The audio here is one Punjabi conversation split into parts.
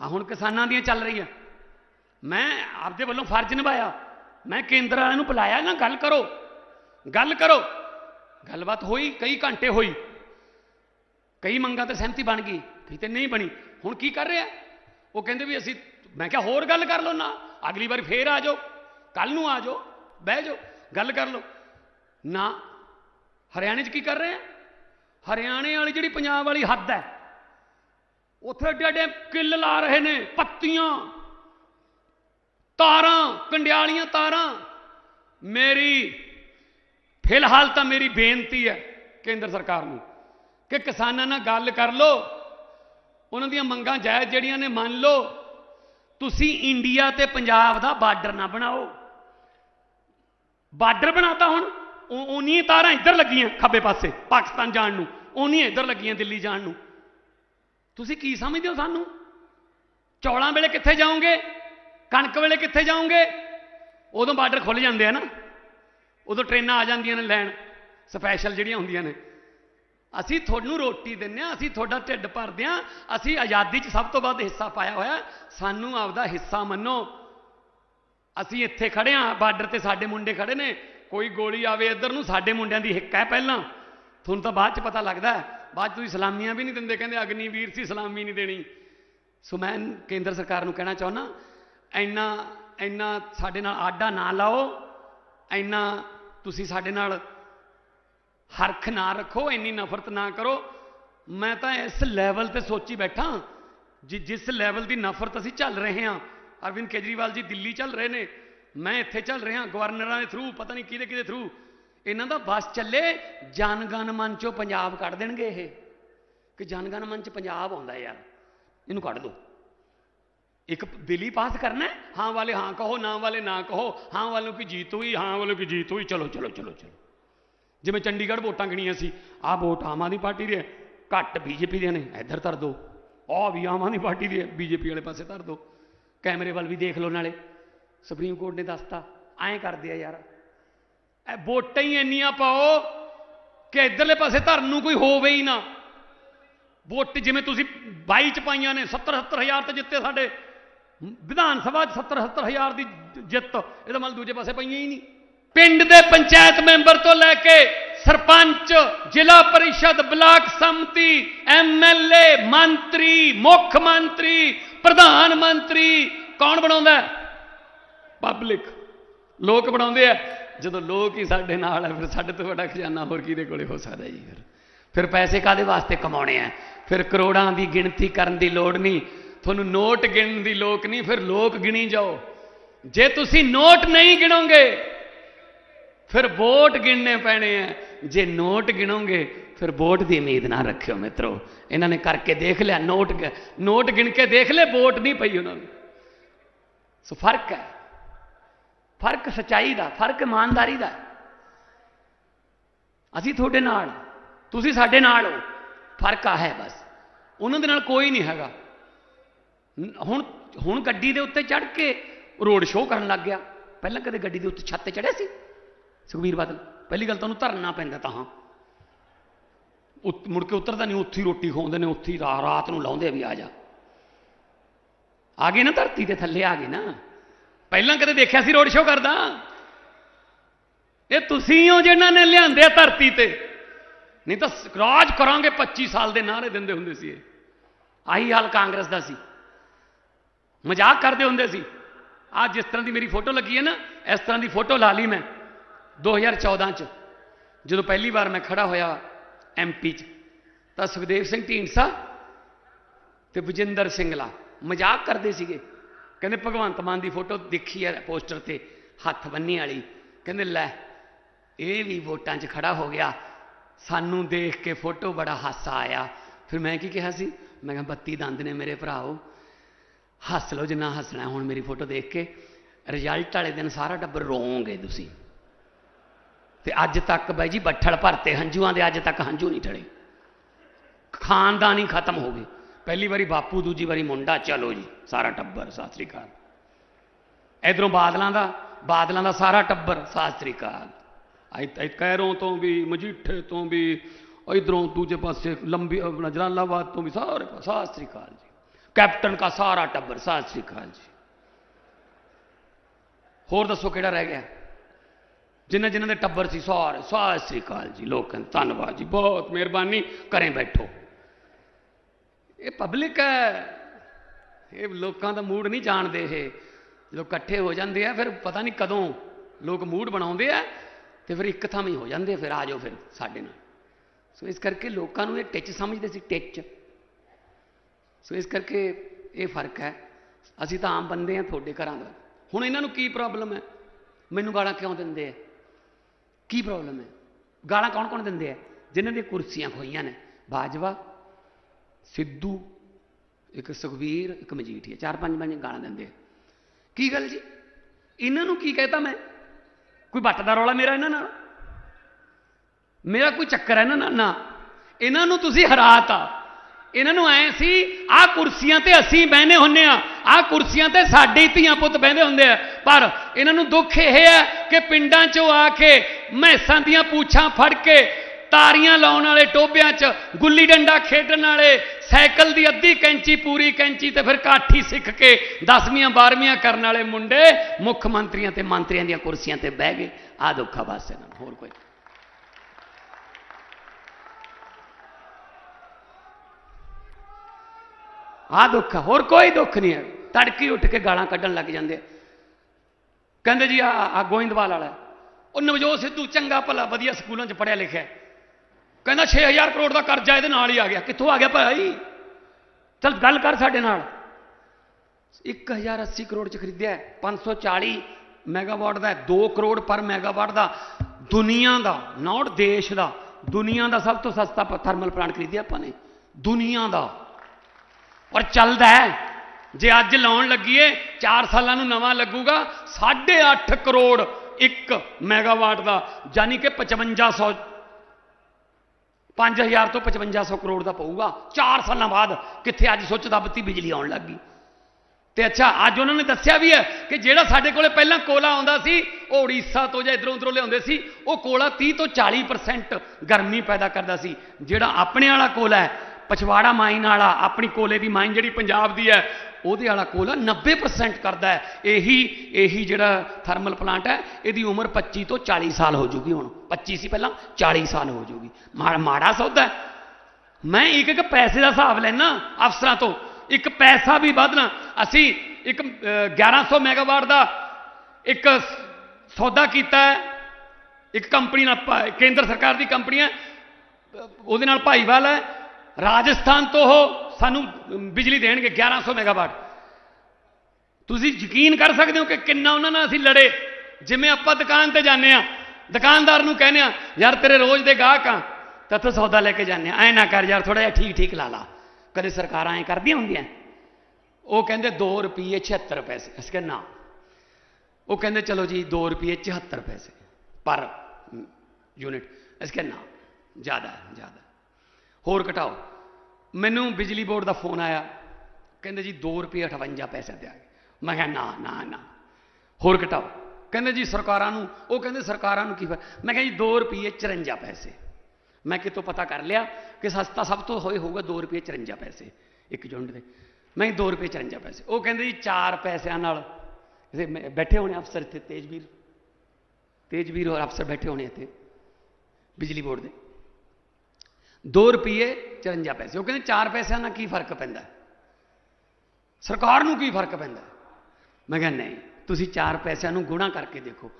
ਆ ਹੁਣ ਕਿਸਾਨਾਂ ਦੀਆਂ ਚੱਲ ਰਹੀ ਰਹੀਆਂ। ਮੈਂ ਆਪਦੇ ਵੱਲੋਂ ਫਰਜ਼ ਨਿਭਾਇਆ। ਮੈਂ ਕੇਂਦਰ ਵਾਲਿਆਂ ਨੂੰ ਬੁਲਾਇਆ ਨਾ ਗੱਲ ਕਰੋ ਗੱਲ ਕਰੋ। ਗੱਲਬਾਤ ਹੋਈ, ਕਈ ਘੰਟੇ ਹੋਈ। ਕਈ ਮੰਗਾਂ ਤੇ ਸਹਿਮਤੀ ਬਣ ਗਈ, ਕਈ ਤੇ ਨਹੀਂ ਬਣੀ। ਹੁਣ ਕੀ ਕਰ ਰਿਹਾ? ਉਹ ਕਹਿੰਦੇ ਵੀ ਅਸੀਂ, ਮੈਂ ਕਿਹਾ ਹੋਰ ਗੱਲ ਕਰ ਲਓ ਨਾ। ਅਗਲੀ ਵਾਰ ਫੇਰ ਆ ਜਾਓ। ਕੱਲ ਨੂੰ ਆ ਜਾਓ, ਬਹਿ ਜਾਓ, ਗੱਲ ਕਰ ਲਓ। ਨਾ, ਹਰਿਆਣੇ 'ਚ ਕੀ ਕਰ ਰਹੇ ਆ? ਹਰਿਆਣੇ ਵਾਲੀ ਜਿਹੜੀ ਪੰਜਾਬ ਵਾਲੀ ਹੱਦ ਹੈ ਉੱਥੇ ਏਡੇ ਏਡੇ ਕਿੱਲ ਲਾ ਰਹੇ ਨੇ, ਪੱਤੀਆਂ, ਤਾਰਾਂ ਕੰਡਿਆਲੀਆਂ ਤਾਰਾਂ। ਮੇਰੀ, ਫਿਲਹਾਲ ਤਾਂ ਮੇਰੀ ਬੇਨਤੀ ਹੈ ਕੇਂਦਰ ਸਰਕਾਰ ਨੂੰ ਕਿ ਕਿਸਾਨਾਂ ਨਾਲ ਗੱਲ ਕਰ ਲਓ। ਉਹਨਾਂ ਦੀਆਂ ਮੰਗਾਂ ਜਾਇਜ਼ ਜਿਹੜੀਆਂ ਨੇ ਮੰਨ ਲਓ। ਤੁਸੀਂ ਇੰਡੀਆ ਤੇ ਪੰਜਾਬ ਦਾ ਬਾਰਡਰ ਨਾ ਬਣਾਓ। ਬਾਰਡਰ ਬਣਾਤਾ ਹੁਣ ਉਨੀਆਂ ਤਾਰਾਂ ਇੱਧਰ ਲੱਗੀਆਂ ਖੱਬੇ ਪਾਸੇ, ਪਾਕਿਸਤਾਨ ਜਾਣ ਨੂੰ। ਉਨੀਆਂ ਇੱਧਰ ਲੱਗੀਆਂ ਦਿੱਲੀ ਜਾਣ ਨੂੰ। ਤੁਸੀਂ ਕੀ ਸਮਝਦੇ ਹੋ ਸਾਨੂੰ? ਚੌਲਾਂ ਵੇਲੇ ਕਿੱਥੇ ਜਾਓਗੇ? ਕਣਕ ਵੇਲੇ ਕਿੱਥੇ ਜਾਓਗੇ? ਉਦੋਂ ਬਾਰਡਰ ਖੁੱਲ ਜਾਂਦੇ ਆ ਨਾ। ਉਦੋਂ ਟ੍ਰੇਨਾਂ ਆ ਜਾਂਦੀਆਂ ਨੇ ਲੈਣ। ਸਪੈਸ਼ਲ ਜਿਹੜੀਆਂ ਹੁੰਦੀਆਂ ਨੇ। ਅਸੀਂ ਤੁਹਾਨੂੰ ਰੋਟੀ ਦਿੰਨੇ ਆ ਅਸੀਂ ਤੁਹਾਡਾ ਢਿੱਡ ਭਰਦੇ ਆ ਅਸੀਂ ਆਜ਼ਾਦੀ 'ਚ ਸਭ ਤੋਂ ਵੱਧ ਹਿੱਸਾ ਪਾਇਆ ਹੋਇਆ। ਸਾਨੂੰ ਆਪਦਾ ਹਿੱਸਾ ਮੰਨੋ। ਅਸੀਂ ਇੱਥੇ ਖੜੇ ਆ ਬਾਰਡਰ ਤੇ ਸਾਡੇ ਮੁੰਡੇ ਖੜੇ ਨੇ। ਕੋਈ ਗੋਲੀ ਆਵੇ ਇੱਧਰ ਨੂੰ, ਸਾਡੇ ਮੁੰਡਿਆਂ ਦੀ ਹਿੱਕ ਹੈ ਪਹਿਲਾਂ। ਤੁਹਾਨੂੰ ਤਾਂ ਬਾਅਦ 'ਚ ਪਤਾ ਲੱਗਦਾ ਹੈ। ਬਾਅਦ 'ਚ ਤੁਸੀਂ ਸਲਾਮੀਆਂ ਵੀ ਨਹੀਂ ਦਿੰਦੇ, ਕਹਿੰਦੇ ਅਗਨੀਵੀਰ ਸੀ ਸਲਾਮੀ ਨਹੀਂ ਦੇਣੀ। ਸੋ ਮੈਂ ਕੇਂਦਰ ਸਰਕਾਰ ਨੂੰ ਕਹਿਣਾ ਚਾਹੁੰਦਾ, ਇੰਨਾ ਇੰਨਾ ਸਾਡੇ ਨਾਲ ਆਡਾ ਨਾ ਲਾਓ, ਇੰਨਾ ਤੁਸੀਂ ਸਾਡੇ ਨਾਲ ਹਰਖ ਨਾ ਰੱਖੋ, ਇੰਨੀ ਨਫ਼ਰਤ ਨਾ ਕਰੋ। ਮੈਂ ਤਾਂ ਇਸ ਲੈਵਲ ਤੇ ਸੋਚੀ ਬੈਠਾ, ਜਿ- ਜਿਸ ਲੈਵਲ ਦੀ ਨਫ਼ਰਤ ਅਸੀਂ ਚੱਲ ਰਹੇ ਹਾਂ। ਅਰਵਿੰਦ ਕੇਜਰੀਵਾਲ ਜੀ ਦਿੱਲੀ ਚੱਲ ਰਹੇ ਨੇ, ਮੈਂ ਇੱਥੇ ਚੱਲ ਰਿਹਾ, ਗਵਰਨਰਾਂ ਦੇ ਥਰੂ ਪਤਾ ਨਹੀਂ ਕਿਹਦੇ ਕਿਹਦੇ ਥਰੂ ਇਹਨਾਂ ਦਾ ਬਸ ਚੱਲੇ ਜਨਗਣ ਮਨ ਚੋਂ ਪੰਜਾਬ ਕੱਢ ਦੇਣਗੇ ਇਹ। ਕਿ ਜਨਗਣ ਮਨ ਚ ਪੰਜਾਬ ਆਉਂਦਾ ਯਾਰ, ਇਹਨੂੰ ਕੱਢ ਦਿਓ ਇੱਕ ਬਿੱਲੀ ਪਾਸ ਕਰਨਾ ਹਾਂ ਵਾਲੇ ਹਾਂ ਕਹੋ, ਨਾ ਵਾਲੇ ਨਾ ਕਹੋ, ਹਾਂ ਵਾਲੋਂ ਕੀ ਜੀਤ ਹੋਈ, ਹਾਂ ਵਾਲੋਂ ਕੀ ਜੀਤ ਹੋਈ, ਚਲੋ ਚਲੋ ਚਲੋ ਚਲੋ। ਜਿਵੇਂ ਚੰਡੀਗੜ੍ਹ ਵੋਟਾਂ ਗਿਣੀਆਂ ਸੀ, ਆਹ ਵੋਟ ਆਮ ਆਦਮੀ ਪਾਰਟੀ ਦੀ ਹੈ, ਘੱਟ ਬੀਜੇਪੀ ਦੇ ਨੇ, ਇੱਧਰ ਧਰ ਦਿਓ ਆਹ ਵੀ ਆਮ ਆਦਮੀ ਪਾਰਟੀ ਦੀ ਹੈ, ਬੀਜੇਪੀ ਵਾਲੇ ਪਾਸੇ ਧਰ ਦਿਓ ਕੈਮਰੇ ਵੱਲ ਵੀ ਦੇਖ ਲਓ ਨਾਲੇ। ਸੁਪਰੀਮ ਕੋਰਟ ਨੇ ਦੱਸਤਾ, ਐਂ ਕਰਦੇ ਆ ਯਾਰ। ਇਹ ਵੋਟਾਂ ਹੀ ਇੰਨੀਆਂ ਪਾਓ ਕਿ ਇੱਧਰਲੇ ਪਾਸੇ ਧਰਨ ਨੂੰ ਕੋਈ ਹੋਵੇ ਹੀ ਨਾ। ਵੋਟ ਜਿਵੇਂ ਤੁਸੀਂ 22 ਚ ਪਾਈਆਂ ਨੇ 70 70 ਹਜ਼ਾਰ ਤੇ ਜਿੱਤੇ ਸਾਡੇ। ਵਿਧਾਨ ਸਭਾ 'ਚ 70 70 ਹਜ਼ਾਰ ਦੀ ਜਿੱਤ, ਇਹਦਾ ਮਤਲਬ ਦੂਜੇ ਪਾਸੇ ਪਈਆਂ ਹੀ ਨਹੀਂ। ਪਿੰਡ ਦੇ ਪੰਚਾਇਤ ਮੈਂਬਰ ਤੋਂ ਲੈ ਕੇ ਸਰਪੰਚ, ਜ਼ਿਲ੍ਹਾ ਪਰਿਸ਼ਦ, ਬਲਾਕ ਸੰਮਤੀ ਐਮਐਲਏ ਮੰਤਰੀ, ਮੁੱਖ ਮੰਤਰੀ, ਪ੍ਰਧਾਨ ਮੰਤਰੀ, ਕੌਣ ਬਣਾਉਂਦਾ? ਪਬਲਿਕ। ਲੋਕ ਬਣਾਉਂਦੇ ਆ। ਜਦੋਂ ਲੋਕ ਹੀ ਸਾਡੇ ਨਾਲ ਹੈ ਫਿਰ ਸਾਡੇ ਤੋਂ ਵੱਡਾ ਖਜ਼ਾਨਾ ਹੋਰ ਕਿਹਦੇ ਕੋਲੇ ਹੋ ਸਕਦਾ ਜੀ ਫਿਰ? ਫਿਰ ਪੈਸੇ ਕਾਦੇ ਵਾਸਤੇ ਕਮਾਉਣੇ ਆ? ਫਿਰ ਕਰੋੜਾਂ ਦੀ ਗਿਣਤੀ ਕਰਨ ਦੀ ਲੋੜ ਨਹੀਂ। ਤੁਹਾਨੂੰ ਨੋਟ ਗਿਣਨ ਦੀ ਲੋਕ ਨਹੀਂ, ਫਿਰ ਲੋਕ ਗਿਣੀ ਜਾਓ। ਜੇ ਤੁਸੀਂ ਨੋਟ ਨਹੀਂ ਗਿਣੋਗੇ, ਫਿਰ ਵੋਟ ਗਿਣਨੇ ਪੈਣੇ ਆ। ਜੇ ਨੋਟ ਗਿਣੋਗੇ, ਫਿਰ ਵੋਟ ਦੀ ਉਮੀਦ ਨਾ ਰੱਖਿਓ ਮਿੱਤਰੋ। ਇਹਨਾਂ ਨੇ ਕਰਕੇ ਦੇਖ ਲਿਆ, ਨੋਟ ਨੋਟ ਗਿਣ ਕੇ ਦੇਖ ਲੈ ਵੋਟ ਨਹੀਂ ਪਈ ਉਹਨਾਂ ਨੂੰ। ਸੋ ਫ਼ਰਕ ਹੈ। ਫ਼ਰਕ ਸਚਾਈ ਦਾ, ਫ਼ਰਕ ਇਮਾਨਦਾਰੀ ਦਾ। ਅਸੀਂ ਤੁਹਾਡੇ ਨਾਲ ਤੁਸੀਂ ਸਾਡੇ ਨਾਲ ਹੋ। ਫ਼ਰਕ ਆ ਹੈ ਬਸ। ਉਹਨਾਂ ਦੇ ਨਾਲ ਕੋਈ ਨਹੀਂ ਹੈਗਾ। ਹੁਣ ਹੁਣ ਗੱਡੀ ਦੇ ਉੱਤੇ ਚੜ ਕੇ ਰੋਡ ਸ਼ੋਅ ਕਰਨ ਲੱਗ ਗਿਆ। ਪਹਿਲਾਂ ਕਦੇ ਗੱਡੀ ਦੇ ਉੱਤੇ ਛੱਤ ਤੇ ਚੜਿਆ ਸੀ? ਸੁਖਬੀਰ ਬਾਦਲ, ਪਹਿਲੀ ਗੱਲ ਤੁਹਾਨੂੰ ਧਰਨਾ ਪੈਂਦਾ ਤਾਂ ਹਾਂ। ਉੱਤ- ਮੁੜ ਕੇ ਉਤਰਦਾ ਨਹੀਂ, ਉੱਥੇ ਹੀ ਰੋਟੀ ਖਾਉਂਦੇ ਨੇ, ਉੱਥੇ ਰਾਤ ਨੂੰ ਲਾਉਂਦੇ ਵੀ ਆ ਜਾ। ਆ ਗਏ ਨਾ ਧਰਤੀ ਦੇ ਥੱਲੇ, ਆ ਗਏ ਨਾ। ਪਹਿਲਾਂ ਕਦੇ ਦੇਖਿਆ ਸੀ ਰੋਡ ਸ਼ੋਅ ਕਰਦਾ? ਇਹ ਤੁਸੀਂ ਹੋ ਜਿਹਨਾਂ ਨੇ ਲਿਆਂਦੇ ਧਰਤੀ ਤੇ। ਨਹੀਂ ਤਾਂ ਸ- ਰਾਜ ਕਰਾਂਗੇ 25 ਸਾਲ ਦੇ ਨਾਰੇ ਦਿੰਦੇ ਹੁੰਦੇ ਸੀ ਇਹ। ਆਹੀ ਹਾਲ ਕਾਂਗਰਸ ਦਾ ਸੀ। ਮਜ਼ਾਕ ਕਰਦੇ ਹੁੰਦੇ ਸੀ। ਆ ਜਿਸ ਤਰ੍ਹਾਂ ਦੀ ਮੇਰੀ ਫੋਟੋ ਲੱਗੀ ਹੈ ਨਾ, ਇਸ ਤਰ੍ਹਾਂ ਦੀ ਫੋਟੋ ਲਾ ਲਈ ਮੈਂ 2014 ਚ। ਜਦੋਂ ਪਹਿਲੀ ਵਾਰ ਮੈਂ ਖੜਾ ਹੋਇਆ ਐਮਪੀ ਚ, ਤਾਂ ਸੁਖਦੇਵ ਸਿੰਘ ਢੀਂਡਸਾ ਤੇ ਵਿਜੇਂਦਰ ਸਿੰਘਲਾ ਮਜ਼ਾਕ ਕਰਦੇ ਸੀਗੇ। ਕਹਿੰਦੇ ਭਗਵੰਤ ਮਾਨ ਦੀ ਫੋਟੋ ਦੇਖੀ ਹੈ ਪੋਸਟਰ ਤੇ, ਹੱਥ ਬੰਨੀ ਵਾਲੀ। ਕਹਿੰਦੇ ਲੈ, ਇਹ ਵੀ ਵੋਟਾਂ 'ਚ ਖੜਾ ਹੋ ਗਿਆ। ਸਾਨੂੰ ਦੇਖ ਕੇ ਫੋਟੋ ਬੜਾ ਹਾਸਾ ਆਇਆ। ਫਿਰ ਮੈਂ ਕੀ ਕਿਹਾ ਸੀ? ਮੈਂ ਕਿਹਾ, ਬੱਤੀ ਦੰਦ ਨੇ ਮੇਰੇ ਭਰਾਓ। ਹੱਸ ਲਓ ਜਿੰਨਾ ਹੱਸਣਾ ਹੁਣ ਮੇਰੀ ਫੋਟੋ ਦੇਖ ਕੇ। ਰਿਜ਼ਲਟ ਵਾਲੇ ਦਿਨ ਸਾਰਾ ਟੱਬਰ ਰੋਵੋਗੇ ਤੁਸੀਂ। ਤੇ ਅੱਜ ਤੱਕ ਬਾਈ ਜੀ ਬੱਠਲ ਭਰਤੇ, ਹੰਝੂਆਂ ਦੇ ਅੱਜ ਤੱਕ ਹੰਝੂ ਨਹੀਂ ਠੜੇ। ਖਾਨਦਾਨ ਹੀ ਖਤਮ ਹੋ ਗਏ। ਪਹਿਲੀ ਵਾਰੀ ਬਾਪੂ, ਦੂਜੀ ਵਾਰੀ ਮੁੰਡਾ, ਚਲੋ ਜੀ, ਸਾਰਾ ਟੱਬਰ, ਸਤਿ ਸ੍ਰੀ ਅਕਾਲ। ਇਧਰੋਂ ਬਾਦਲਾਂ ਦਾ ਬਾਦਲਾਂ ਦਾ ਸਾਰਾ ਟੱਬਰ, ਸਤਿ ਸ੍ਰੀ ਅਕਾਲ। ਅਈ ਕੈਰੋਂ ਤੋਂ ਵੀ, ਮਜੀਠੇ ਤੋਂ ਵੀ, ਇਧਰੋਂ ਦੂਜੇ ਪਾਸੇ ਲੰਬੀ, ਆਪਣਾ ਜਲਾਲਾਬਾਦ ਤੋਂ ਵੀ ਸਾਰੇ ਸਤਿ ਸ੍ਰੀ ਅਕਾਲ ਜੀ। ਕੈਪਟਨ ਦਾ ਸਾਰਾ ਟੱਬਰ, ਸਤਿ ਸ੍ਰੀ ਅਕਾਲ ਜੀ। ਹੋਰ ਦੱਸੋ ਕਿਹੜਾ ਰਹਿ ਗਿਆ? ਜਿਨ੍ਹਾਂ ਜਿਨ੍ਹਾਂ ਦੇ ਟੱਬਰ ਸੀ, ਸਾਰੇ, ਸਤਿ ਸ੍ਰੀ ਅਕਾਲ ਜੀ, ਲੋਕਾਂ ਧੰਨਵਾਦ ਜੀ, ਬਹੁਤ ਮਿਹਰਬਾਨੀ, ਘਰੇ ਬੈਠੋ। ਇਹ ਪਬਲਿਕ ਹੈ। ਇਹ ਲੋਕਾਂ ਦਾ ਮੂਡ ਨਹੀਂ ਜਾਣਦੇ ਇਹ। ਜਦੋਂ ਇਕੱਠੇ ਹੋ ਜਾਂਦੇ ਆ, ਫਿਰ ਪਤਾ ਨਹੀਂ ਕਦੋਂ ਲੋਕ ਮੂਡ ਬਣਾਉਂਦੇ ਆ ਤੇ ਫਿਰ ਇੱਕ ਥਾਂ ਹੀ ਹੋ ਜਾਂਦੇ ਫਿਰ ਆ ਜਾਓ ਫਿਰ ਸਾਡੇ ਨਾਲ। ਸੋ ਇਸ ਕਰਕੇ ਲੋਕਾਂ ਨੂੰ ਇਹ ਟਿੱਚ ਸਮਝਦੇ ਸੀ, ਟਿੱਚ। ਸੋ ਇਸ ਕਰਕੇ ਇਹ ਫ਼ਰਕ ਹੈ। ਅਸੀਂ ਤਾਂ ਆਮ ਬੰਦੇ ਆ ਤੁਹਾਡੇ ਘਰਾਂ ਦਾ। ਹੁਣ ਇਹਨਾਂ ਨੂੰ ਕੀ ਪ੍ਰੋਬਲਮ ਹੈ? ਮੈਨੂੰ ਗਾਲਾਂ ਕਿਉਂ ਦਿੰਦੇ ਆ? ਕੀ ਪ੍ਰੋਬਲਮ ਹੈ? ਗਾਲਾਂ ਕੌਣ ਕੌਣ ਦਿੰਦੇ ਆ? ਜਿਨ੍ਹਾਂ ਦੀਆਂ ਕੁਰਸੀਆਂ ਖੋਈਆਂ ਨੇ। ਬਾਜਵਾ ਸਿੱਧੂ, ਇੱਕ ਸੁਖਵੀਰ, ਇੱਕ ਮਜੀਠੀਆ ਚਾਰ ਪੰਜ ਪੰਜ ਗਾਲਾਂ ਦਿੰਦੇ ਕੀ ਗੱਲ ਜੀ? ਇਹਨਾਂ ਨੂੰ ਕੀ ਕਹਿਤਾ ਮੈਂ? ਕੋਈ ਵੱਟ ਦਾ ਰੌਲਾ ਮੇਰਾ ਇਹਨਾਂ ਨਾਲ? ਮੇਰਾ ਕੋਈ ਚੱਕਰ ਹੈ ਇਹਨਾਂ ਨਾਲ? ਨਾ। ਇਹਨਾਂ ਨੂੰ ਤੁਸੀਂ ਹਰਾਤਾ ਇਹਨਾਂ ਨੂੰ ਐ ਸੀ, ਆਹ ਕੁਰਸੀਆਂ ਤੇ ਅਸੀਂ ਬਹਿਨੇ ਹੁੰਨੇ ਆ ਆਹ ਕੁਰਸੀਆਂ ਤੇ ਸਾਡੇ ਧੀਆਂ ਪੁੱਤ ਬਹਿੰਦੇ ਹੁੰਦੇ ਆ। ਪਰ ਇਹਨਾਂ ਨੂੰ ਦੁੱਖ ਇਹ ਹੈ ਕਿ ਪਿੰਡਾਂ 'ਚੋਂ ਆ ਕੇ, ਮੈਸਾਂ ਦੀਆਂ ਪੂਛਾਂ ਫੜ ਕੇ ਤਾਰੀਆਂ ਲਾਉਣ ਵਾਲੇ ਟੋਬਿਆਂ 'ਚ ਗੁੱਲੀ ਡੰਡਾ ਖੇਡਣ ਵਾਲੇ, ਸਾਈਕਲ ਦੀ ਅੱਧੀ ਕੈਂਚੀ, ਪੂਰੀ ਕੈਂਚੀ ਤੇ ਫਿਰ ਕਾਠੀ ਸਿੱਖ ਕੇ 10ਵੀਆਂ 12ਵੀਆਂ ਕਰਨ ਵਾਲੇ ਮੁੰਡੇ ਮੁੱਖ ਮੰਤਰੀਆਂ ਤੇ ਮੰਤਰੀਆਂ ਦੀਆਂ ਕੁਰਸੀਆਂ ਤੇ ਬਹਿ ਗਏ। ਆ ਦੁੱਖਾ ਬਸ ਇਹਨਾਂ ਨੂੰ, ਹੋਰ ਕੋਈ। ਆ ਦੁੱਖ ਹੋਰ ਕੋਈ ਦੁੱਖ ਨਹੀਂ ਹੈ। ਤੜਕੀ ਉੱਠ ਕੇ ਗਾਲਾਂ ਕੱਢਣ ਲੱਗ ਜਾਂਦੇ ਕਹਿੰਦੇ ਜੀ, ਆ ਗੋਇੰਦਵਾਲ ਵਾਲਾ ਉਹ ਨਵਜੋਤ ਸਿੱਧੂ ਚੰਗਾ ਭਲਾ, ਵਧੀਆ ਸਕੂਲਾਂ 'ਚ ਪੜਿਆ ਲਿਖਿਆ ਕਹਿੰਦਾ 6000 ਕਰੋੜ ਦਾ ਕਰਜ਼ਾ ਇਹਦੇ ਨਾਲ ਹੀ ਆ ਗਿਆ। ਕਿੱਥੋਂ ਆ ਗਿਆ ਭਾਈ? ਚਲ ਗੱਲ ਕਰ ਸਾਡੇ ਨਾਲ। 1080 ਕਰੋੜ 'ਚ ਖਰੀਦਿਆ ਹੈ, 540 ਮੈਗਾਵਾਟ ਦਾ 2 ਕਰੋੜ ਪਰ ਮੈਗਾਵਾਟ ਦਾ। ਦੁਨੀਆ ਦਾ ਨਾਟ ਦੇਸ਼ ਦਾ ਦੁਨੀਆ ਦਾ ਸਭ ਤੋਂ ਸਸਤਾ ਥਰਮਲ ਪਲਾਂਟ ਖਰੀਦਿਆ ਆਪਾਂ ਨੇ। ਦੁਨੀਆ ਦਾ। ਔਰ ਚੱਲਦਾ ਹੈ। ਜੇ ਅੱਜ ਲਾਉਣ ਲੱਗੀਏ 4 ਸਾਲਾਂ ਨੂੰ ਨਵਾਂ ਲੱਗੂਗਾ 8.5 ਕਰੋੜ 1 ਮੈਗਾਵਾਟ ਦਾ ਯਾਨੀ ਕਿ 5500 5000 ਤੋਂ 5500 ਕਰੋੜ ਦਾ ਪਊਗਾ। 4 ਸਾਲਾਂ ਬਾਅਦ ਕਿੱਥੇ ਅੱਜ ਸੁੱਚ ਦੱਬਤੀ ਬਿਜਲੀ ਆਉਣ ਲੱਗੀ ਤੇ ਅੱਛਾ, ਅੱਜ ਉਹਨਾਂ ਨੇ ਦੱਸਿਆ ਵੀ ਹੈ ਕਿ ਜਿਹੜਾ ਸਾਡੇ ਕੋਲੇ ਪਹਿਲਾਂ ਕੋਲਾ ਆਉਂਦਾ ਸੀ, ਉਹ ਉੜੀਸਾ ਤੋਂ ਜਾਂ ਇਧਰੋਂ ਉਧਰੋਂ ਲਿਆਉਂਦੇ ਸੀ, ਉਹ ਕੋਲਾ 30 ਤੋਂ 40% ਗਰਮੀ ਪੈਦਾ ਕਰਦਾ ਸੀ। ਜਿਹੜਾ ਆਪਣੇ ਵਾਲਾ ਕੋਲਾ ਹੈ, ਪਛਵਾੜਾ ਮਾਈਨ ਵਾਲਾ, ਆਪਣੀ ਕੋਲੇ ਦੀ ਮਾਈਨ ਜਿਹੜੀ ਪੰਜਾਬ ਦੀ ਹੈ ਉਹਦੇ ਵਾਲਾ ਕੋਲਾ 90% ਕਰਦਾ ਇਹੀ ਇਹੀ ਜਿਹੜਾ ਥਰਮਲ ਪਲਾਂਟ ਹੈ ਇਹਦੀ ਉਮਰ 25 ਤੋਂ 40 ਸਾਲ ਹੋ ਜੂਗੀ ਹੁਣ। 25 ਸੀ ਪਹਿਲਾਂ 40 ਸਾਲ ਹੋ ਜੂਗੀ। ਮਾ- ਮਾੜਾ ਸੌਦਾ ਮੈਂ ਇੱਕ ਇੱਕ ਪੈਸੇ ਦਾ ਹਿਸਾਬ ਲੈਣਾ ਅਫਸਰਾਂ ਤੋਂ। ਇੱਕ ਪੈਸਾ ਵੀ ਵਧਣਾ। ਅਸੀਂ ਇੱਕ ਅਹ, 1100 ਮੈਗਾਵਾਟ ਦਾ ਇੱਕ ਸੌਦਾ ਕੀਤਾ ਹੈ। ਇੱਕ ਕੰਪਨੀ ਨਾਲ ਕੇਂਦਰ ਸਰਕਾਰ ਦੀ ਕੰਪਨੀ ਹੈ। ਉਹਦੇ ਨਾਲ ਭਾਈਵਾਲ ਹੈ। ਰਾਜਸਥਾਨ ਤੋਂ ਉਹ ਸਾਨੂੰ ਬਿਜਲੀ ਦੇਣਗੇ 1100 ਮੈਗਾਵਾਟ। ਤੁਸੀਂ ਯਕੀਨ ਕਰ ਸਕਦੇ ਹੋ ਕਿ ਕਿੰਨਾ ਉਹਨਾਂ ਨਾਲ ਅਸੀਂ ਲੜੇ? ਜਿਵੇਂ ਆਪਾਂ ਦੁਕਾਨ ਤੇ ਜਾਂਦੇ ਆ ਦੁਕਾਨਦਾਰ ਨੂੰ ਕਹਿੰਦੇ ਆ ਯਾਰ ਤੇਰੇ ਰੋਜ਼ ਦੇ ਗਾਹਕ ਆ, ਤਾਂ ਤੂੰ ਸੌਦਾ ਲੈ ਕੇ ਜਾਂਦੇ ਆ। ਐ ਨਾ ਕਰ ਯਾਰ ਥੋੜਾ ਜਿਹਾ ਠੀਕ ਠੀਕ ਲਾ ਲਾ। ਕਦੇ ਸਰਕਾਰਾਂ ਐ ਕਰਦੀਆਂ ਹੁੰਦੀਆਂ। ਉਹ ਕਹਿੰਦੇ 2 ਰੁਪਏ 76 ਪੈਸੇ। ਅਸੀਂ ਕਹਿੰਦੇ ਨਾ। ਉਹ ਕਹਿੰਦੇ, ਚਲੋ ਜੀ 2 ਰੁਪਏ 74 ਪੈਸੇ ਪਰ ਯੂਨਿਟ। ਅਸੀਂ ਕਹਿੰਦੇ ਨਾ, ਜ਼ਿਆਦਾ ਜ਼ਿਆਦਾ। ਹੋਰ ਘਟਾਓ। ਮੈਨੂੰ ਬਿਜਲੀ ਬੋਰਡ ਦਾ ਫੋਨ ਆਇਆ। ਕਹਿੰਦੇ ਜੀ 2 ਰੁਪਏ 58 ਪੈਸੇ ਦਿਆਂਗੇ ਮੈਂ ਕਿਹਾ, ਨਾ ਨਾ ਨਾ। ਹੋਰ ਘਟਾਓ। ਕਹਿੰਦੇ ਜੀ ਸਰਕਾਰਾਂ ਨੂੰ, ਉਹ ਕਹਿੰਦੇ ਸਰਕਾਰਾਂ ਨੂੰ ਕੀ ਫ਼ਰਕ? ਮੈਂ ਕਿਹਾ ਜੀ 2 ਰੁਪਏ 54 ਪੈਸੇ। ਮੈਂ ਕਿਤੋਂ ਪਤਾ ਕਰ ਲਿਆ ਕਿ ਸਸਤਾ ਸਭ ਤੋਂ ਹੋਏ ਹੋਊਗਾ 2 ਰੁਪਏ 54 ਪੈਸੇ। ਇੱਕ ਯੂਨਿਟ ਦੇ। ਮੈਂ 2 ਰੁਪਏ 54 ਪੈਸੇ। ਉਹ ਕਹਿੰਦੇ ਜੀ 4 ਪੈਸਿਆਂ ਨਾਲ। ਬੈਠੇ ਹੋਣੇ ਅਫਸਰ ਇੱਥੇ, ਤੇਜਵੀਰ। ਤੇਜਵੀਰ ਹੋਰ ਅਫਸਰ ਬੈਠੇ ਹੋਣੇ ਇੱਥੇ, ਬਿਜਲੀ ਬੋਰਡ ਦੇ। 2 ਰੁਪਏ 54 ਪੈਸੇ। ਉਹ ਕਹਿੰਦੇ 4 ਪੈਸਿਆਂ ਨਾਲ ਕੀ ਫ਼ਰਕ ਪੈਂਦਾ? ਸਰਕਾਰ ਨੂੰ ਕੀ ਫ਼ਰਕ ਪੈਂਦਾ? ਮੈਂ ਕਿਹਾ ਨਹੀਂ, ਤੁਸੀਂ 4 ਪੈਸਿਆਂ ਨੂੰ ਗੁਣਾ ਕਰਕੇ ਦੇਖੋ।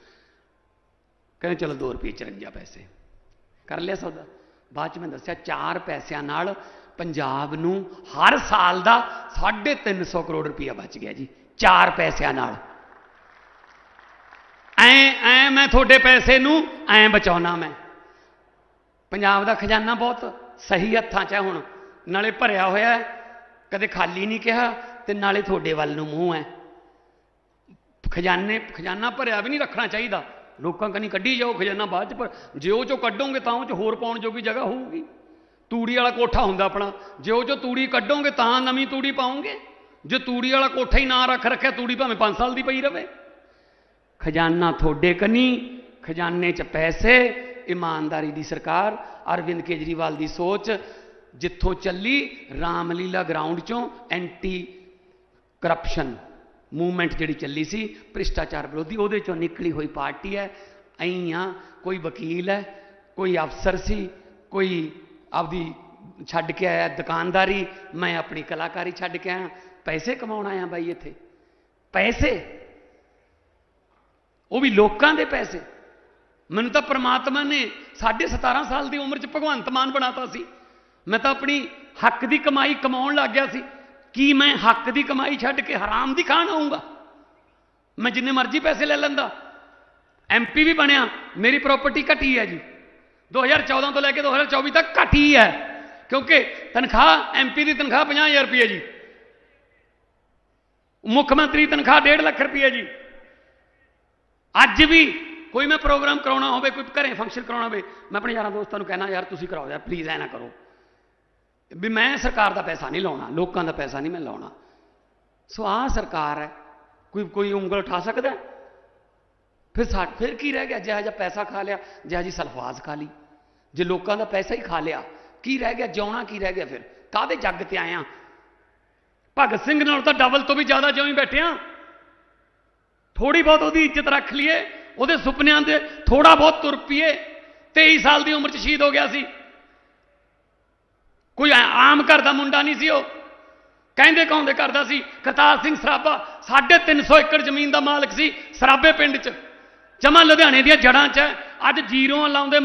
ਕਹਿੰਦੇ ਚਲੋ 2 ਰੁਪਏ 54 ਪੈਸੇ। ਕਰ ਲਿਆ ਸੌਦਾ। ਬਾਅਦ ਚ ਮੈਂ ਦੱਸਿਆ 4 ਪੈਸਿਆਂ ਨਾਲ ਪੰਜਾਬ ਨੂੰ ਹਰ ਸਾਲ ਦਾ 350 ਕਰੋੜ ਰੁਪਇਆ ਬਚ ਗਿਆ ਜੀ 4 ਪੈਸਿਆਂ ਨਾਲ। ਐ ਐ ਮੈਂ ਤੁਹਾਡੇ ਪੈਸੇ ਨੂੰ ਐ ਬਚਾਉਣਾ ਮੈਂ। ਪੰਜਾਬ ਦਾ ਖਜ਼ਾਨਾ ਬਹੁਤ ਸਹੀ ਹੱਥਾਂ 'ਚ ਹੈ ਹੁਣ। ਨਾਲੇ ਭਰਿਆ ਹੋਇਆ ਹੈ। ਕਦੇ ਖਾਲੀ ਨਹੀਂ ਕਿਹਾ ਤੇ ਨਾਲੇ ਤੁਹਾਡੇ ਵੱਲ ਨੂੰ ਮੂੰਹ ਹੈ। ਖਜ਼ਾਨੇ, ਖਜ਼ਾਨਾ ਭਰਿਆ ਵੀ ਨਹੀਂ ਰੱਖਣਾ ਚਾਹੀਦਾ। ਲੋਕਾਂ ਕਨੀ ਕੱਢੀ ਜਾਓ, ਖਜ਼ਾਨਾ ਬਾਅਦ ਚ ਪਰ ਜੇ ਉਹ ਚੋਂ ਕੱਢੋਗੇ ਤਾਂ ਉਹ ਚ ਹੋਰ ਪਾਉਣ ਜੋਗੀ ਜਗ੍ਹਾ ਹੋਊਗੀ। ਤੂੜੀ ਵਾਲਾ ਕੋਠਾ ਹੁੰਦਾ ਆਪਣਾ। ਜੇ ਉਹ ਚੋਂ ਤੂੜੀ ਕੱਢੋਗੇ ਤਾਂ ਨਵੀਂ ਤੂੜੀ ਪਾਉਂਗੇ ਜੇ ਤੂੜੀ ਵਾਲਾ ਕੋਠਾ ਹੀ ਨਾ ਰੱਖ ਰੱਖਿਆ, ਤੂੜੀ ਭਾਵੇਂ 5 ਸਾਲ ਦੀ ਪਈ ਰਵੇ। ਖਜ਼ਾਨਾ ਤੁਹਾਡੇ ਕਨੀ, ਖਜ਼ਾਨੇ 'ਚ ਪੈਸੇ ਇਮਾਨਦਾਰੀ ਦੀ ਸਰਕਾਰ, ਅਰਵਿੰਦ ਕੇਜਰੀਵਾਲ ਦੀ ਸੋਚ, ਜਿੱਥੋਂ ਚੱਲੀ ਰਾਮਲੀਲਾ ਗਰਾਊਂਡ ਚੋਂ ਐਂਟੀ ਕਰਪਸ਼ਨ ਮੂਵਮੈਂਟ ਜਿਹੜੀ ਚੱਲੀ ਸੀ, ਭ੍ਰਿਸ਼ਟਾਚਾਰ ਵਿਰੋਧੀ, ਉਹਦੇ ਚੋਂ ਨਿਕਲੀ ਹੋਈ ਪਾਰਟੀ ਹੈ। ਐਂ ਆ ਕੋਈ ਵਕੀਲ ਹੈ, ਕੋਈ ਅਫਸਰ ਸੀ, ਕੋਈ ਆਪਦੀ ਛੱਡ ਕੇ ਆਇਆ ਦੁਕਾਨਦਾਰੀ, ਮੈਂ ਆਪਣੀ ਕਲਾਕਾਰੀ ਛੱਡ ਕੇ ਆਇਆ। ਪੈਸੇ ਕਮਾਉਣ ਆਇਆ ਬਾਈ ਇੱਥੇ। ਪੈਸੇ। ਉਹ ਵੀ ਲੋਕਾਂ ਦੇ ਪੈਸੇ। ਮੈਨੂੰ ਤਾਂ ਪ੍ਰਮਾਤਮਾ ਨੇ 17.5 ਸਾਲ ਦੀ ਉਮਰ 'ਚ ਭਗਵੰਤ ਮਾਨ ਬਣਾਤਾ ਸੀ। ਮੈਂ ਤਾਂ ਆਪਣੀ ਹੱਕ ਦੀ ਕਮਾਈ ਕਮਾਉਣ ਲੱਗ ਗਿਆ ਸੀ। ਕੀ ਮੈਂ ਹੱਕ ਦੀ ਕਮਾਈ ਛੱਡ ਕੇ ਹਰਾਮ ਦੀ ਖਾਣ ਆਉਂਗਾ ਮੈਂ ਜਿੰਨੇ ਮਰਜ਼ੀ ਪੈਸੇ ਲੈ ਲੈਂਦਾ। ਐਮਪੀ ਵੀ ਬਣਿਆ। ਮੇਰੀ ਪ੍ਰਾਪਰਟੀ ਘਟੀ ਹੈ ਜੀ। 2014 ਤੋਂ ਲੈ ਕੇ 2024 ਤੱਕ ਘਟੀ ਹੈ। ਕਿਉਂਕਿ ਤਨਖਾਹ ਐਮਪੀ ਦੀ ਤਨਖਾਹ 50000 ਰੁਪਏ ਜੀ। ਮੁੱਖ ਮੰਤਰੀ ਤਨਖਾਹ 1.5 ਲੱਖ ਰੁਪਏ ਜੀ। ਅੱਜ ਵੀ ਕੋਈ ਮੈਂ ਪ੍ਰੋਗਰਾਮ ਕਰਾਉਣਾ ਹੋਵੇ, ਕੋਈ ਘਰੇ ਫੰਕਸ਼ਨ ਕਰਾਉਣਾ ਹੋਵੇ, ਮੈਂ ਆਪਣੇ ਯਾਰਾਂ ਦੋਸਤਾਂ ਨੂੰ ਕਹਿਣਾ ਯਾਰ ਤੁਸੀਂ ਕਰਾਓ, ਯਾਰ ਪਲੀਜ਼ ਐ ਨਾ ਕਰੋ। ਵੀ ਮੈਂ ਸਰਕਾਰ ਦਾ ਪੈਸਾ ਨਹੀਂ ਲਾਉਣਾ, ਲੋਕਾਂ ਦਾ ਪੈਸਾ ਨਹੀਂ ਮੈਂ ਲਾਉਣਾ। ਸੋ ਆਹ ਸਰਕਾਰ ਹੈ, ਕੋਈ ਕੋਈ ਉਂਗਲ ਉਠਾ ਸਕਦਾ ਫਿਰ ਸਾ, ਫਿਰ ਕੀ ਰਹਿ ਗਿਆ? ਜਿਹੜਾ ਜਿਹਾ ਪੈਸਾ ਖਾ ਲਿਆ ਜਿਹੜਾ ਜੀ ਸਲਫਾਜ਼ ਖਾ ਲਈ। ਜੇ ਲੋਕਾਂ ਦਾ ਪੈਸਾ ਹੀ ਖਾ ਲਿਆ, ਕੀ ਰਹਿ ਗਿਆ, ਜਿਉਣਾ ਕੀ ਰਹਿ ਗਿਆ ਫਿਰ? ਕਾਹਦੇ ਜੱਗ ਤੇ ਆਇਆ ਭਗਤ ਸਿੰਘ ਨਾਲ ਤਾਂ ਡਬਲ ਤੋਂ ਵੀ ਜ਼ਿਆਦਾ ਜਿਉਂ ਹੀ ਬੈਠੇ ਥੋੜੀ ਬਹੁਤ ਉਹਦੀ ਇੱਜ਼ਤ ਰੱਖ ਲਈਏ। ਉਹਦੇ ਸੁਪਨਿਆਂ ਦੇ ਥੋੜਾ ਬਹੁਤ ਤੁਰ ਪੀਏ 23 ਸਾਲ ਦੀ ਉਮਰ 'ਚ ਸ਼ਹੀਦ ਹੋ ਗਿਆ ਸੀ। ਕੋਈ ਆਮ ਘਰ ਦਾ ਮੁੰਡਾ ਨਹੀਂ ਸੀ ਉਹ। ਕਹਿੰਦੇ ਕਹਾਉਂਦੇ ਕਰਦਾ ਸੀ, ਕਰਤਾਰ ਸਿੰਘ ਸਰਾਭਾ 350 ਏਕੜ ਜ਼ਮੀਨ ਦਾ ਮਾਲਕ ਸੀ ਸਰਾਭੇ ਪਿੰਡ 'ਚ। ਜਮਾ ਲੁਧਿਆਣੇ ਦੀਆਂ ਜੜਾਂ 'ਚ ਹੈ। ਅੱਜ ਜ਼ੀਰੋਆਂ ਲਾਉਂਦੇ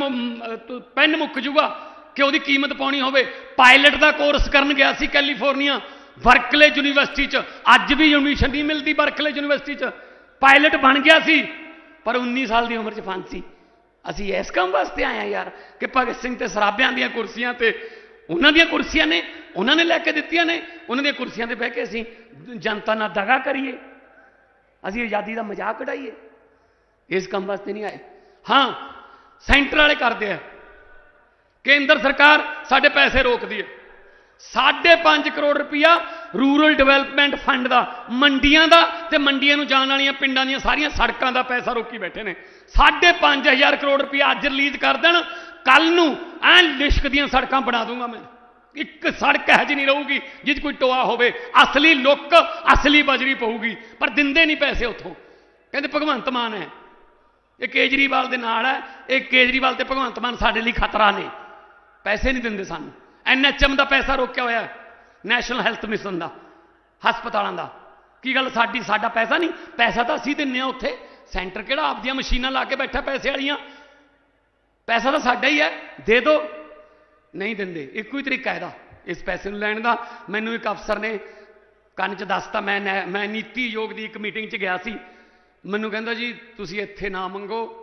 ਪੈਨ ਮੁੱਕ ਜੂਗਾ ਕਿ ਉਹਦੀ ਕੀਮਤ ਪਾਉਣੀ ਹੋਵੇ। ਪਾਇਲਟ ਦਾ ਕੋਰਸ ਕਰਨ ਗਿਆ ਸੀ ਕੈਲੀਫੋਰਨੀਆ, ਬਰਕਲੇ ਯੂਨੀਵਰਸਿਟੀ 'ਚ। ਅੱਜ ਵੀ ਐਡਮਿਸ਼ਨ ਨਹੀਂ ਮਿਲਦੀ ਬਰਕਲੇ ਯੂਨੀਵਰਸਿਟੀ 'ਚ। ਪਾਇਲਟ ਬਣ ਗਿਆ ਸੀ। ਪਰ 19 ਸਾਲ ਦੀ ਉਮਰ 'ਚ ਫਾਂਸੀ। ਅਸੀਂ ਇਸ ਕੰਮ ਵਾਸਤੇ ਆਏ ਆ ਯਾਰ ਕਿ ਭਗਤ ਸਿੰਘ ਤੇ ਸਰਾਭਿਆਂ ਦੀਆਂ ਕੁਰਸੀਆਂ ਤੇ ਉਹਨਾਂ ਦੀਆਂ ਕੁਰਸੀਆਂ ਨੇ, ਉਹਨਾਂ ਨੇ ਲੈ ਕੇ ਦਿੱਤੀਆਂ ਨੇ, ਉਹਨਾਂ ਦੀਆਂ ਕੁਰਸੀਆਂ ਤੇ ਬਹਿ ਕੇ ਅਸੀਂ ਜਨਤਾ ਨਾਲ ਦਗਾ ਕਰੀਏ। ਅਸੀਂ ਆਜ਼ਾਦੀ ਦਾ ਮਜ਼ਾਕ ਉਡਾਈਏ। ਇਸ ਕੰਮ ਵਾਸਤੇ ਨਹੀਂ ਆਏ। ਹਾਂ, ਸੈਂਟਰ ਵਾਲੇ ਕਰਦੇ ਆ। ਕੇਂਦਰ ਸਰਕਾਰ ਸਾਡੇ ਪੈਸੇ ਰੋਕਦੀ ਹੈ। 5.5 ਕਰੋੜ ਰੁਪਇਆ ਰੂਰਲ ਡਿਵੈਲਪਮੈਂਟ ਫੰਡ ਦਾ, ਮੰਡੀਆਂ ਦਾ ਤੇ ਮੰਡੀਆਂ ਨੂੰ ਜਾਣ ਵਾਲੀਆਂ ਪਿੰਡਾਂ ਦੀਆਂ ਸਾਰੀਆਂ ਸੜਕਾਂ ਦਾ ਪੈਸਾ ਰੋਕੀ ਬੈਠੇ ਨੇ। 5.5000 ਕਰੋੜ ਰੁਪਇਆ ਅੱਜ ਰਿਲੀਜ਼ ਕਰ ਦੇਣ ਕੱਲ ਨੂੰ ਐਂ ਲਿਸ਼ਕ ਦੀਆਂ ਸੜਕਾਂ ਬਣਾ ਦੂੰਗਾ ਮੈਂ। ਇੱਕ ਸੜਕ ਇਹੋ ਜਿਹੀ ਨਹੀਂ ਰਹੂਗੀ ਜਿੱਦ ਕੋਈ ਟੋਆ ਹੋਵੇ। ਅਸਲੀ ਲੁੱਕ, ਅਸਲੀ ਬਜਰੀ ਪਊਗੀ, ਪਰ ਦਿੰਦੇ ਨਹੀਂ ਪੈਸੇ ਉੱਥੋਂ। ਕਹਿੰਦੇ ਭਗਵੰਤ ਮਾਨ ਹੈ। ਇਹ ਕੇਜਰੀਵਾਲ ਦੇ ਨਾਲ ਹੈ। ਇਹ ਕੇਜਰੀਵਾਲ ਤੇ ਭਗਵੰਤ ਮਾਨ ਸਾਡੇ ਲਈ ਖਤਰਾ ਨੇ। ਪੈਸੇ ਨਹੀਂ ਦਿੰਦੇ ਸਾਨੂੰ। ਐਨਐਚਐਮ ਦਾ ਪੈਸਾ ਰੋਕਿਆ ਹੋਇਆ ਹੈ। ਨੈਸ਼ਨਲ ਹੈਲਥ ਮਿਸ਼ਨ ਦਾ, ਹਸਪਤਾਲਾਂ ਦਾ। ਕੀ ਗੱਲ ਸਾਡੀ, ਸਾਡਾ ਪੈਸਾ ਨਹੀਂ? ਪੈਸਾ ਤਾਂ ਅਸੀਂ ਦਿੰਨੇ ਆ ਉੱਥੇ। ਸੈਂਟਰ ਕਿਹੜਾ ਆਪਦੀਆਂ ਮਸ਼ੀਨਾਂ ਲਾ ਕੇ ਬੈਠਾ ਪੈਸੇ ਵਾਲੀਆਂ? ਪੈਸਾ ਤਾਂ ਸਾਡਾ ਹੀ ਹੈ, ਦੇ ਦਿਓ ਨਹੀਂ ਦਿੰਦੇ, ਇੱਕੋ ਹੀ ਤਰੀਕਾ ਇਹਦਾ। ਇਸ ਪੈਸੇ ਨੂੰ ਲੈਣ ਦਾ ਮੈਨੂੰ ਇੱਕ ਅਫਸਰ ਨੇ ਕੰਨ 'ਚ ਦੱਸਤਾ, ਮੈਂ ਨੈ- ਮੈਂ ਨੀਤੀ ਯੋਗ ਦੀ ਇੱਕ ਮੀਟਿੰਗ 'ਚ ਗਿਆ ਸੀ। ਮੈਨੂੰ ਕਹਿੰਦਾ ਜੀ, ਤੁਸੀਂ ਇੱਥੇ ਨਾ ਮੰਗੋ,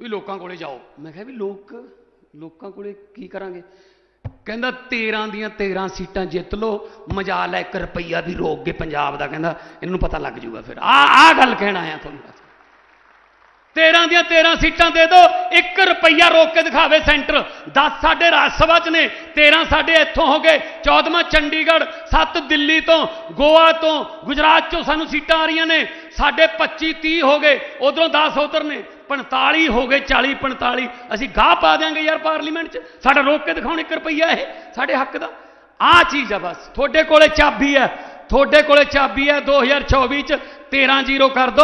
ਵੀ ਲੋਕਾਂ ਕੋਲੇ ਜਾਓ। ਮੈਂ ਕਿਹਾ ਵੀ ਲੋਕ, ਲੋਕਾਂ ਕੋਲੇ ਕੀ ਕਰਾਂਗੇ? ਕਹਿੰਦਾ 13 ਦੀਆਂ 13 ਸੀਟਾਂ ਜਿੱਤ ਲਓ, ਮਜਾਲ ਹੈ 1 ਰੁਪਈਆ ਵੀ ਰੋਕ ਕੇ ਪੰਜਾਬ ਦਾ, ਕਹਿੰਦਾ ਇਹਨੂੰ ਪਤਾ ਲੱਗ ਜੂਗਾ ਫਿਰ। ਆ ਆ ਗੱਲ ਕਹਿਣ ਆਇਆ ਤੁਹਾਨੂੰ ਬਸ। 13 ਦੀਆਂ 13 ਸੀਟਾਂ ਦੇ ਦਿਓ 1 ਰੁਪਈਆ ਰੋਕ ਕੇ ਦਿਖਾਵੇ ਸੈਂਟਰ। 10 ਸਾਡੇ ਰਾਜ ਸਭਾ 'ਚ ਨੇ 13 ਸਾਡੇ ਇੱਥੋਂ ਹੋ ਗਏ। 14ਵਾਂ ਚੰਡੀਗੜ੍ਹ 7 ਦਿੱਲੀ ਤੋਂ, ਗੋਆ ਤੋਂ, ਗੁਜਰਾਤ 'ਚੋਂ ਸਾਨੂੰ ਸੀਟਾਂ ਆ ਰਹੀਆਂ ਨੇ। ਸਾਡੇ 25 30 ਹੋ ਗਏ, ਉਧਰੋਂ 10 ਉਧਰ ਨੇ 45 ਹੋ ਗਏ 40 45 ਅਸੀਂ ਗਾਹ ਪਾ ਦਿਆਂਗੇ ਯਾਰ ਪਾਰਲੀਮੈਂਟ 'ਚ। ਸਾਡਾ ਰੋਕ ਕੇ ਦਿਖਾਉਣ 1 ਰੁਪਈਆ ਇਹ, ਸਾਡੇ ਹੱਕ ਦਾ। ਆਹ ਚੀਜ਼ ਆ ਬਸ। ਤੁਹਾਡੇ ਕੋਲੇ ਚਾਬੀ ਹੈ। ਤੁਹਾਡੇ ਕੋਲੇ ਚਾਬੀ ਹੈ 2024 'ਚ। 13 ਜ਼ੀਰੋ ਕਰ ਦੋ।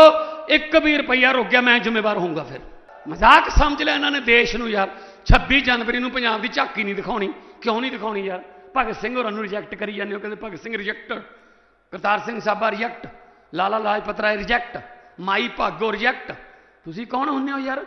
ਇੱਕ ਵੀ ਰੁਪਈਆ ਰੁਕ ਗਿਆ, ਮੈਂ ਜ਼ਿੰਮੇਵਾਰ ਹੋਊਂਗਾ ਫਿਰ। ਮਜ਼ਾਕ ਸਮਝ ਲਿਆ ਇਹਨਾਂ ਨੇ ਦੇਸ਼ ਨੂੰ ਯਾਰ। 26 ਜਨਵਰੀ ਨੂੰ ਪੰਜਾਬ ਦੀ ਝਾਕੀ ਨਹੀਂ ਦਿਖਾਉਣੀ। ਕਿਉਂ ਨਹੀਂ ਦਿਖਾਉਣੀ ਯਾਰ? ਭਗਤ ਸਿੰਘ ਹੋਰਾਂ ਨੂੰ ਰਿਜੈਕਟ ਕਰੀ ਜਾਂਦੇ ਹੋ, ਕਹਿੰਦੇ Bhagat Singh reject Kartar Singh Sarabha reject Lala Lajpat Rai reject Mai Bhago reject ਤੁਸੀਂ ਕੌਣ ਹੁੰਦੇ ਹੋ ਯਾਰ?